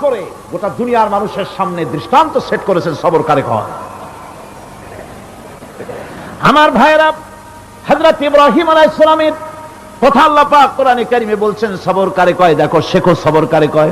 করে গোটা দুনিয়ার মানুষের সামনে দৃষ্টান্ত সেট করেছেন সবর কারে আমার ভাইয়েরা হজরত ইব্রাহিম আলাইসালামের কথা আল্লাহ পাক কোরআনে কারিমে বলছেন, সবর কারে কয় দেখো শেখো সবর কারে কয়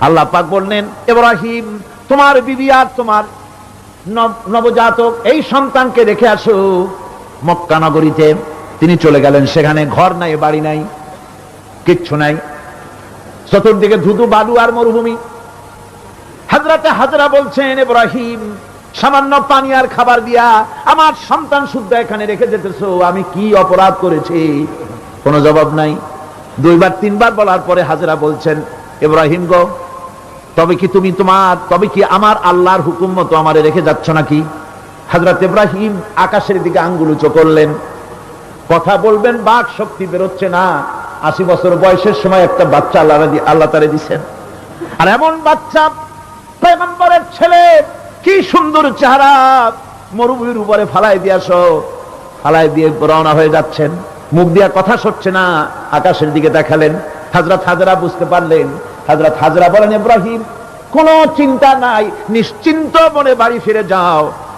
আল্লাহ পাক বললেন, ইব্রাহিম, তোমার বিবি আর তোমার নব- নবজাতক এই সন্তানকে রেখে আসো। মক্কা নগরীতে তিনি চলে গেলেন, সেখানে ঘর নাই, বাড়ি নাই, কিচ্ছু নাই। চতুর্দিকে ধুধু বালু আর মরুভূমি। হাজরাতে হাজরা বলছেন, ইব্রাহিম, সামান্য পানি আর খাবার দিয়া আমার সন্তান শুদ্ধ এখানে রেখে যেতেছো, আমি কি অপরাধ করেছি? কোনো জবাব নাই। দুইবার, তিনবার বলার পরে হাজরা বলছেন, ইব্রাহিম গো, তবে কি তুমি তোমার, তবে কি আমার আল্লাহর হুকুম মতো আমারে রেখে যাচ্ছ নাকি? হাজরত ইব্রাহিম আকাশের দিকে আঙ্গুল উঁচু করলেন। কথা বলবেন, বাক শক্তি বেরোচ্ছে না। আশি বছর বয়সের সময় একটা বাচ্চা আল্লাহ আল্লাহ তারে দিচ্ছেন আর এমন বাচ্চা পেগম্বরের ছেলে, কি সুন্দর চেহারা। মরুভূমির উপরে ফালাই দিয়াছ ফালাই দিয়ে রওনা হয়ে যাচ্ছেন। মুখ দিয়া কথা সরছে না, আকাশের দিকে দেখালেন। হাজরাত হাজরা বুঝতে পারলেন। হাজরাত হাজরা বলেন, ইব্রাহিম, কোনো চিন্তা নাই। নিশ্চিন্ত মনে বাড়ি ফিরে যাও।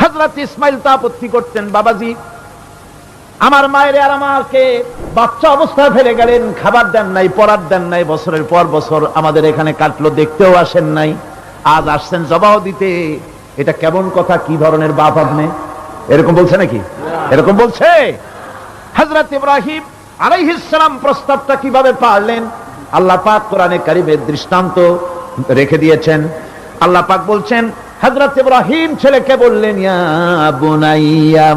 হজরত ইসমাইল তা আপত্তি করতেন, বাবাজি। আমার মায়ের আর আমাকে বাচ্চা অবস্থায় ফেলে গেলেন, খাবার দেন নাই পড়ার দেন নাই, বছরের পর বছর আমাদের এখানে কাটলো, দেখতেও আসেন নাই। আজ আসছেন জবাহ দিতে। এটা কেমন কথা, কি ধরনের বাপ আপনি? এরকম বলছে নাকি? এরকম বলছে? হজরত ইব্রাহিম আলাইহিসসালাম প্রস্তাবটা কীভাবে পারলেন? আল্লাহ পাক কোরআনে কারিমের দৃষ্টান্ত রেখে দিয়েছেন। আল্লাহ পাক বলছেন হজরত ইব্রাহিম ছেলেকে বললেন, ইয়া বুনাইয়া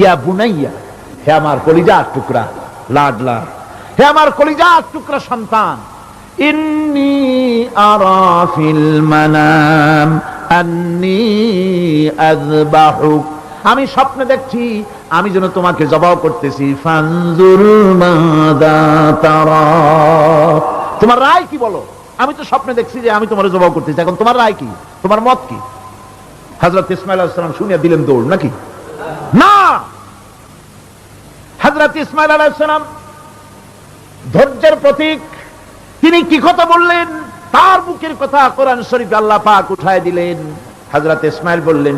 ইয়া বুনাইয়া, হে আমার কলিজার টুকরা, লাডলা, হে আমার কলিজার টুকরা সন্তান, ইন্নি আরা ফিল মানাম, আন্নি আযবাহুক আমি স্বপ্নে দেখছি, আমি যেন তোমাকে জবাব করতেছি, ফানজুর মাদা তারা। তোমার রায় কি বলো? আমি তো স্বপ্নে দেখছি যে আমি তোমার জবাব করতেছি, এখন তোমার রায় কি? তোমার মত কি? হজরত ইসমাইল আলাইসালাম শুনিয়া দিলেন দৌড়, নাকি? না! হজরত ইসমাইল আলাইসালাম ধৈর্যের প্রতীক। তিনি কি কথা বললেন? তার বুকের কথা কোরআন শরীফ আল্লাহ পাক উঠায় দিলেন। হযরত ইসমাইল বললেন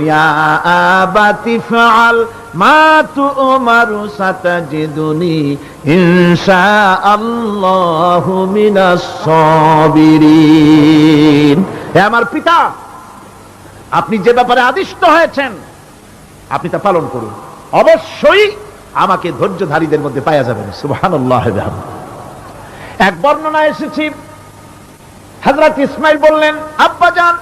আমার পিতা আপনি যে ব্যাপারে আদিষ্ট হয়েছেন, আপনি তা পালন করুন। অবশ্যই আমাকে ধৈর্যধারীদের মধ্যে পাওয়া যাবেন। সুবহানাল্লাহ এক বর্ণনা এসেছি। হজরত ইসমাইল বললেন, আব্বা যান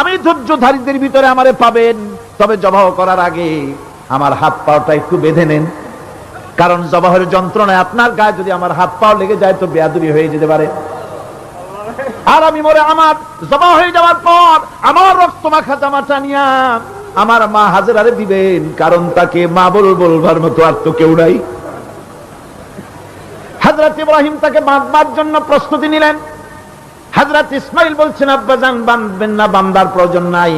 আমি ধৈর্যধারীদের ভিতরে আমারে পাবেন, তবে জবাহ করার আগে আমার হাত পাওটা একটু বেঁধে নেন। কারণ জবাহের যন্ত্রণায় আপনার গায়ে যদি আমার হাত পাও লেগে যায়, তো বেয়াদুরি হয়ে যেতে পারে। আর আমি মরে আমার জমা হয়ে যাওয়ার পর আমার রক্ত মাখা জামাটা নিয়া আমার মা হাজারে দিবেন, কারণ তাকে মা বল বলবার মতো আর তো কেউ নাই। হাজরত ইব্রাহিম তাকে বাঁধবার জন্য প্রস্তুতি নিলেন। হাজরত ইসমাইল বলছেন আব্বাজান বাঁধবেন না বান্দার প্রয়োজন নাই।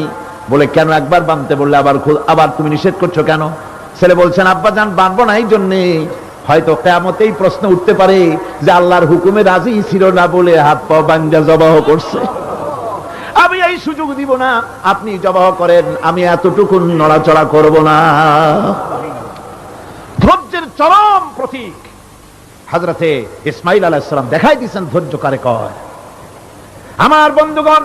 বলে, কেন একবার বাঁধতে? বললে, আবার আবার তুমি নিষেধ করছ কেন? ছেলে বলছেন আব্বাজান বাঁধবো না এই জন্যে হয়তো কেমতেই প্রশ্ন উঠতে পারে যে আল্লাহর হুকুমে রাজি ছিল না বলে হাত পা বাঞ্জা জবাহ করছে। আমি এই সুযোগ দিব না, আপনি জবাহ করেন, আমি এতটুকু নড়াচড়া করব না। ধৈর্যের চরম প্রতীক। হাজরতে ইসমাইল আলাইসালাম দেখাই দিচ্ছেন ধৈর্য কারে কয়। আমার বন্ধুগণ,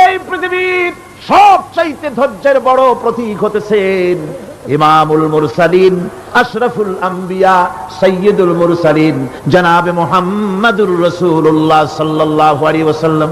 এই পৃথিবীর সব চাইতে ধৈর্যের বড় প্রতীক হতেছেন ইমামুল মুরসালিন আশরাফুল আম্বিয়া সৈয়দুল মুরসালিন জনাবে মোহাম্মদুর রসুল্লাহ সাল্লাহ আলী ওয়াসাল্লাম।